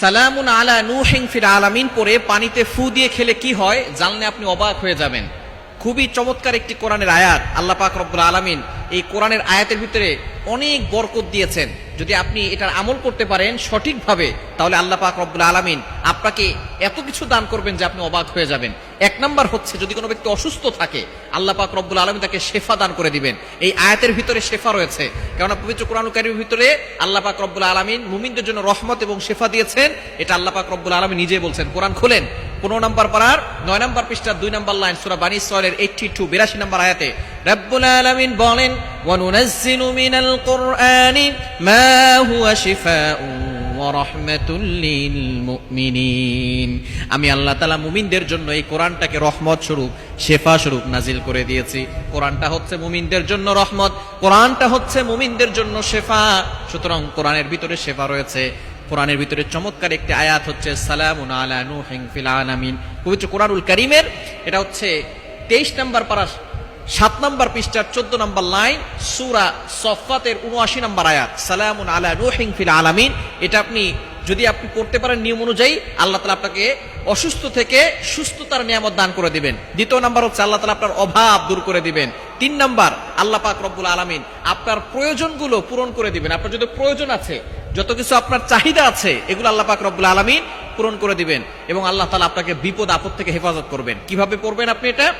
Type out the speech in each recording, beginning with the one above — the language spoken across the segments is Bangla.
সালামুন আলা নুহিং ফির আলামিন পরে পানিতে ফু দিয়ে খেলে কি হয়? জানলে আপনি অবাক হয়ে যাবেন। খুবই চমৎকার একটি কোরআনের আয়াত। আল্লাহ পাক রব্বুল আলামিন এই কোরআনের আয়াতের ভিতরে অনেক বরকত দিয়েছেন। যদি আপনি এটার আমল করতে পারেন সঠিকভাবে, তাহলে আল্লাহ পাক রব্বুল আলামিন আপনাকে এত কিছু দান করবেন যে আপনি অবাক হয়ে যাবেন। এক নাম্বার হচ্ছে, যদি কোনো ব্যক্তি অসুস্থ থাকে, আল্লাহ পাক রব্বুল আলামিন তাকে শেফা দান করে দিবেন। এই আয়াতের ভিতরে শেফা রয়েছে। কেননা পবিত্র কোরআনুকারীর ভিতরে আল্লাহ পাক রব্বুল আলামিন মুমিনদের জন্য রহমত এবং শেফা দিয়েছেন। এটা আল্লাহ পাক রব্বুল আলামিন নিজে বলছেন। কোরআন খোলেন। পনেরো নম্বর পারার নয় নম্বর পৃষ্ঠার দুই নম্বর লাইন সুরা বানি সয়ের এইটটি টু বিরাশি নম্বর আয়াতে, রব্বুল আলামিন বলেন হুয়া শিফাউন ওয়া রাহমাতুল লিল মুমিনিন. আমি আল্লাহ তাআলা মুমিনদের জন্য এই কোরআনটাকে রহমত স্বরূপ, শেফা স্বরূপ নাজিল করে দিয়েছি। কোরআনটা হচ্ছে মুমিনদের জন্য রহমত, কোরআনটা হচ্ছে মুমিনদের জন্য শেফা। সুতরাং কোরআনের ভিতরে শেফা রয়েছে। কোরআনের ভিতরে চমৎকার একটি আয়াত হচ্ছে, সালামুন আলা নূহিন ফিল পবিত্র কোরআনুল করিমের, এটা হচ্ছে 23 নম্বর পারা সাত নম্বর পৃষ্ঠার, চোদ্দ নম্বর লাইন, সুরা সফাতের 79 নম্বর আয়াত, সালামুন আলা নূহিন ফিল আলামিন। এটা আপনি যদি আপনি পড়তে পারেন নিয়ম অনুযায়ী, আল্লাহ তালা আপনাকে অসুস্থ থেকে সুস্থতার নিয়ামত দান করে দিবেন। দ্বিতীয় নাম্বার হচ্ছে আল্লাহ তাআলা আপনার অভাব দূর করে দিবেন। তিন নাম্বার, আল্লাহ পাক রব্বুল আলামিন আপনার প্রয়োজনগুলো পূরণ করে দিবেন। আপনার যদি প্রয়োজন আছে, যত কিছু আপনার চাহিদা আছে, এগুলো আল্লাহ পাক রব্বুল আলামিন পূরণ করে দিবেন এবং আল্লাহ তালা আপনাকে বিপদ আপদ থেকে হেফাজত করবেন। কীভাবে পড়বেন আপনি এটা?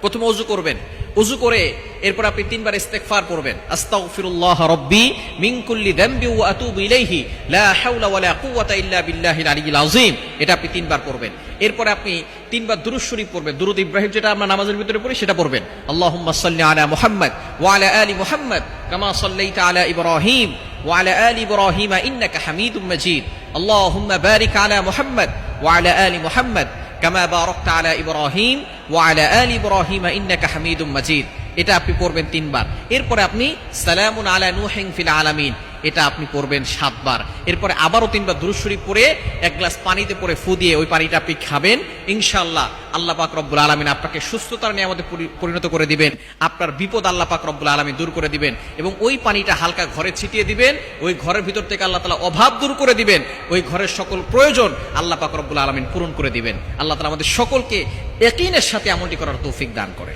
প্রথমে অজু করবেন। অজু করে এরপর আপনি তিনবার ইস্তেগফার পড়বেন। আস্তাগফিরুল্লাহ রাব্বি মিন কুল্লি যামবি ওয়া আতুবু ইলাইহি। লা হাওলা ওয়ালা কুওয়াতা ইল্লা বিল্লাহিল আলিয়্যিল আযীম। এটা আপনি তিনবার পড়বেন। এরপরে আপনি তিনবার দুরূদ শরীফ পড়বেন। দুরূদ ইব্রাহিম যেটা আমরা নামাজের ভিতরে পড়ি, সেটা পড়বেন। আল্লাহুম্মা সাল্লি আলা মুহাম্মদ ওয়া আলা আলি মুহাম্মদ কামা সাল্লাইতা আলা ইব্রাহিম ওয়া আলা আলি ইব্রাহিম ইন্নাকা হামিদুম মাজিদ। আল্লাহুম্মা বারিক আলা মুহাম্মদ ওয়া আলা আলি মুহাম্মদ কামা বারাকতা আলা ইব্রাহিম ওয়া আলা আলি ইব্রাহিম ইন্নাকা হামিদুম এটা আপনি পড়বেন তিনবার। এরপরে আপনি সালামুন আলা নুহিং ফিল আলামিন। এটা আপনি পড়বেন সাতবার। এরপরে আবারও তিনবার দুরূদ পরে এক গ্লাস পানিতে পরে ফু দিয়ে ওই পানিটা আপনি খাবেন। ইনশাল্লাহ আল্লাহ পাক রব্বুল আলামিন আপনাকে সুস্থতার নিয়ে আমাদের পরিণত করে দিবেন। আপনার বিপদ আল্লাহ পাক রব্বুল আলামিন দূর করে দিবেন এবং ওই পানিটা হালকা ঘরে ছিটিয়ে দিবেন। ওই ঘরের ভিতর থেকে আল্লাহ তাআলা অভাব দূর করে দিবেন। ওই ঘরের সকল প্রয়োজন আল্লাহ পাক রব্বুল আলামিন পূরণ করে দিবেন। আল্লাহ তাআলা আমাদের সকলকে একইনের সাথে আমলটি করার তৌফিক দান করে।